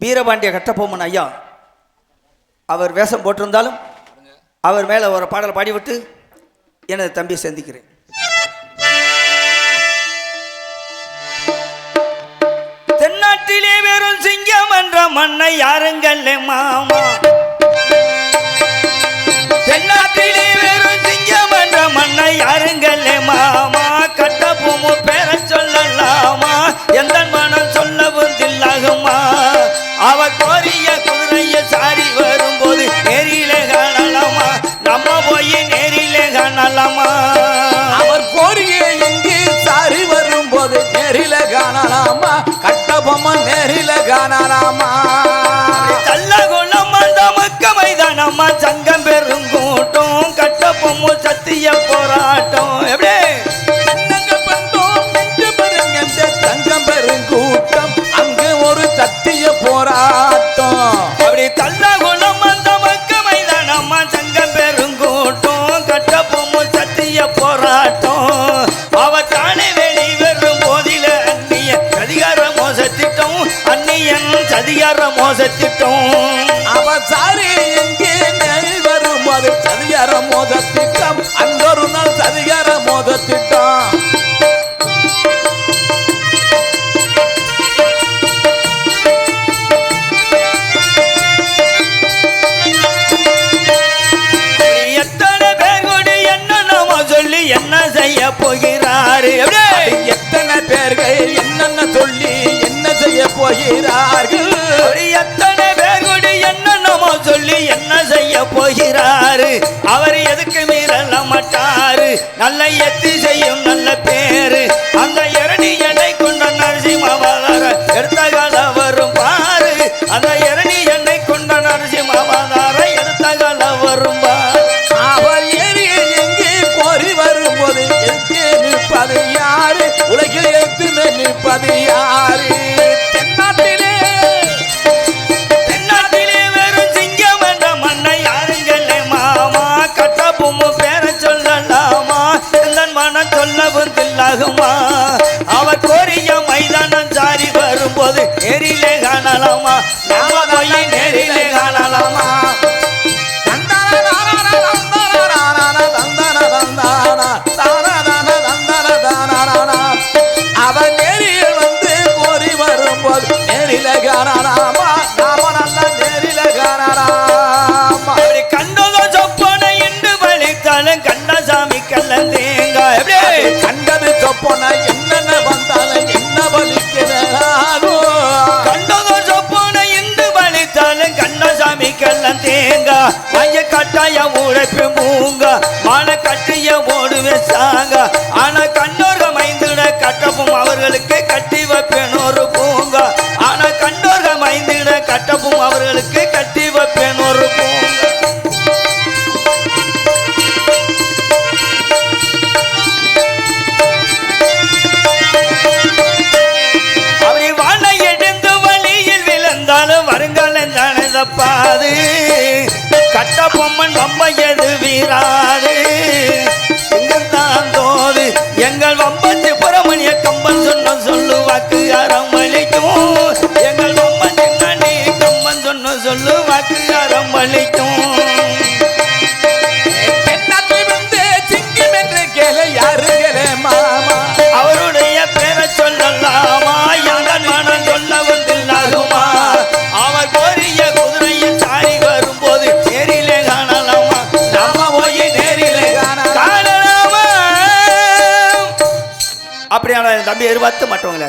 வீரபாண்டிய கட்டபொம்மன் ஐயா அவர் வேஷம் போட்டிருந்தாலும் அவர் மேலே ஒரு பாடலை பாடிவிட்டு எனது தம்பி சந்திக்கிறேன். தென்னாட்டிலே வெறும் சிங்கம் என்ற மண்ணை யாருங்கள் மாமா? தென்னாட்டிலே வெறும் சிங்கம் என்ற மண்ணை யாருங்கள் மாமா? 也。சதியார மோசத்திட்டோம். அவசாரி எங்கே வரும்போது சதியார மோசத்திட்டம். அங்கொரு நாள் சதியார மோசத்திட்டம். எதுக்கு மீறல மாட்டாரு? நல்ல எத்தி செய்யும் நல்ல காணலாமா? நாம போய் நேரிலே காணலாமா? அவன் நேரில் வந்து கோரி வரும்போது நேரில காணலாமா? நாம நல்ல நேரில கண்டது சொப்பனை கட்டப்பும் அவர்களுக்கு கட்டி வைப்பேன் ஒரு பூங்கா. ஆனா கண்டோர்க மைந்திட கட்டப்பும் அவர்களுக்கு கட்டி வைப்பேன் ஒரு பூங்கா. வருங்காலம் தானதப்பாது கட்ட பொம்மன் பொம்மையது வீரா? தம்பி எதிர்பார்த்து மற்றவங்கள